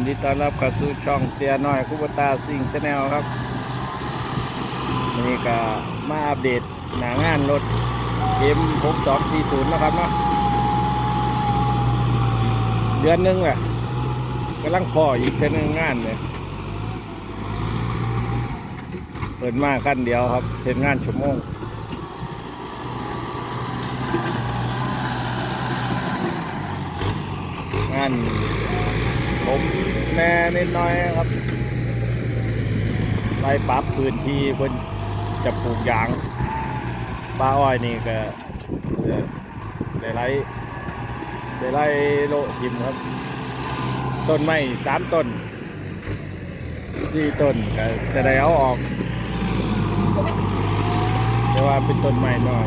นดีต้อนรับเข้าสู่ช่องเตียน้อยคุปตาซิงชาแนลครับวันนี้ก็มาอัปเดตหนางานรถเอ็มหกสองสี่ศูนย์นะครับเนาะเดือนหนึงแหละกำลังพออีกแค่หนึงงานเนี่ยเปิดมาขั้นเดียวครับเป็นงานชั่วโมงงาน มแน่นิดหน้อยครับไล่ปรับพื้นที่เพิ่นจะปลูกยางปลาอ้อยนี่ก็ได้ไล่ได้ไล่โลทิมครับ ต้นไม้สามต้นสี่ต้นก็จะได้เอาออก แต่ว่าเป็นต้นไม้น้อย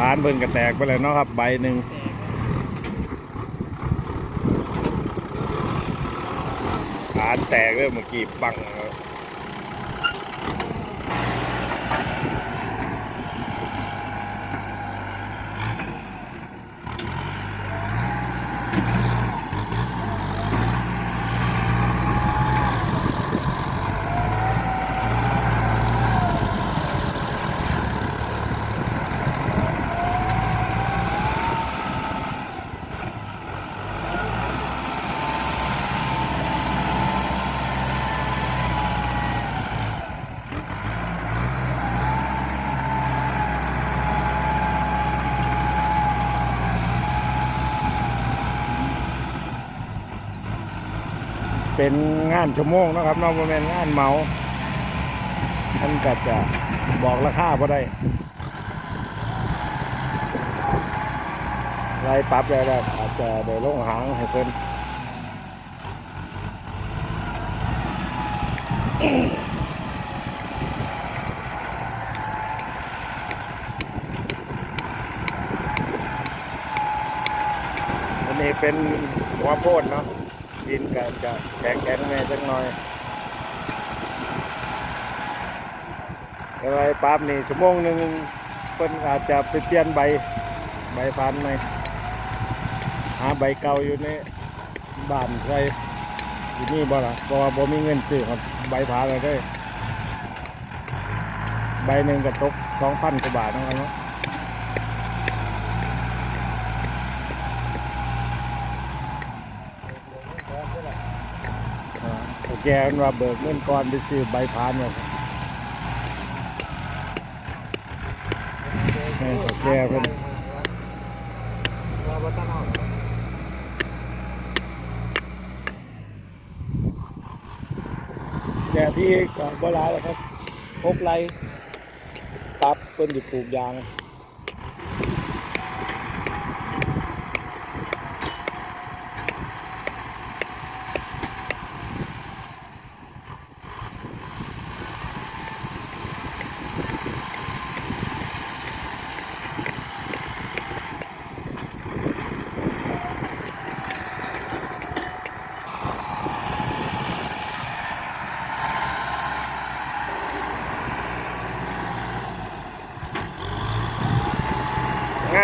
ปานเพิ่นกระแตกไปเลยเนาะครับ ใบหนึ่งปานแตกเลยเมื่อกี้ปัง เป็นงานชั่วโมงนะครับนอกมาเป็นงานเมามันก็จะบอกราคาพอได้ไล่ปรับแล้วอาจจะได้ลงหางให้เพิ่นอันนี้เป็นหัวโพดเนาะ ดินก็จะแข็งแข็งแม่จังหน่อยอะไรปั๊บนี่ชั่วโมงหนึ่งเพิ่นอาจจะไปเปลี่ยนใบใบพันธุ์ไหมหาใบเก่าอยู่ในบ้านใส่ที่นี่บ่ล่ะเพราะว่าบ่มีเงินซื้อครับใบผาเลยเด้ใบหนึ่งก็ตกสองพันกว่าบาทนะครับเนาะ อ่า แกนว่าเบิกเงินก่อนไปซื้อใบพานเนี่ยครับแม่แกเพิ่นแกที่ก็บ่หลายแล้วครับพกไรตับเพิ่นสิปลูกยาง ง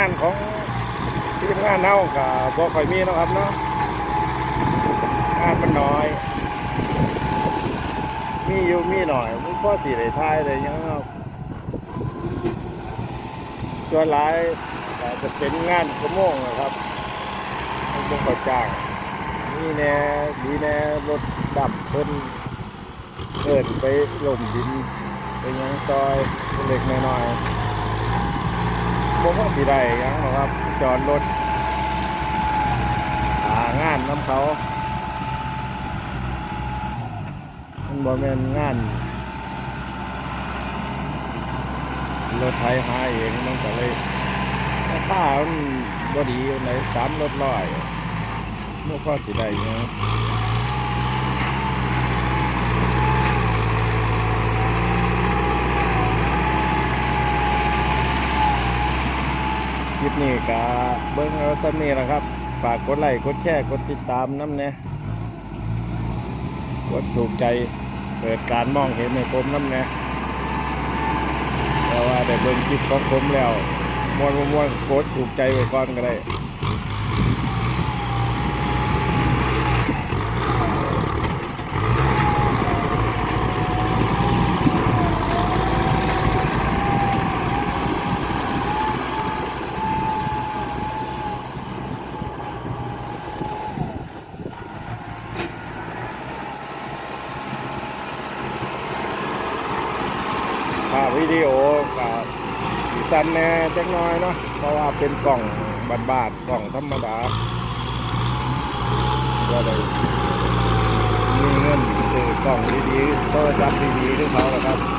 านของทีมงานเฮาก็บ่ค่อยมีนะครับเนาะงานมันน้อย มีอยู่มีหน่อยมันพอสิได้ทายได้ยังครับส่วนหลายก็จะเป็นงานชั่วโมงนะครับมันบ่ค่อยจ้างมีแน่ดีแน่รถดับเพิ่นเอิ้นไปลมดินไปยังซอยเล็กๆน้อยๆ ผมว่าสิได้ยังหรอกครับ จอดรถหางานน้ำเขา มันบ่แม่นงาน รถไทยหาเองมันก็เลยราคามันบ่ดีอยู่ไหนสามรถร้อยมันก็สิได้ยังคลิป นี่ก็เบิ้งเอาซ้ำนี้แหละครับ ฝากกดไลค์กดแชร์กดติดตามน้ำเนี่ยกดถูกใจเปิดการมองเห็นในผมน้ำเนี่ยแต่ว่าได้เบิ้งคลิปของผมแล้วมวนมวนกดถูกใจไว้ก่อนก็ได้าพวิดีโอกับสั้นแน่จักน้อยเนาะเพราะว่าเป็นกล่องบาดๆกล่องธรรมดาก็เลยมีเงินซื้อกล่องดีๆโทรศัพท์ดีๆด้วยเขาแหละครับสวัสดีครับ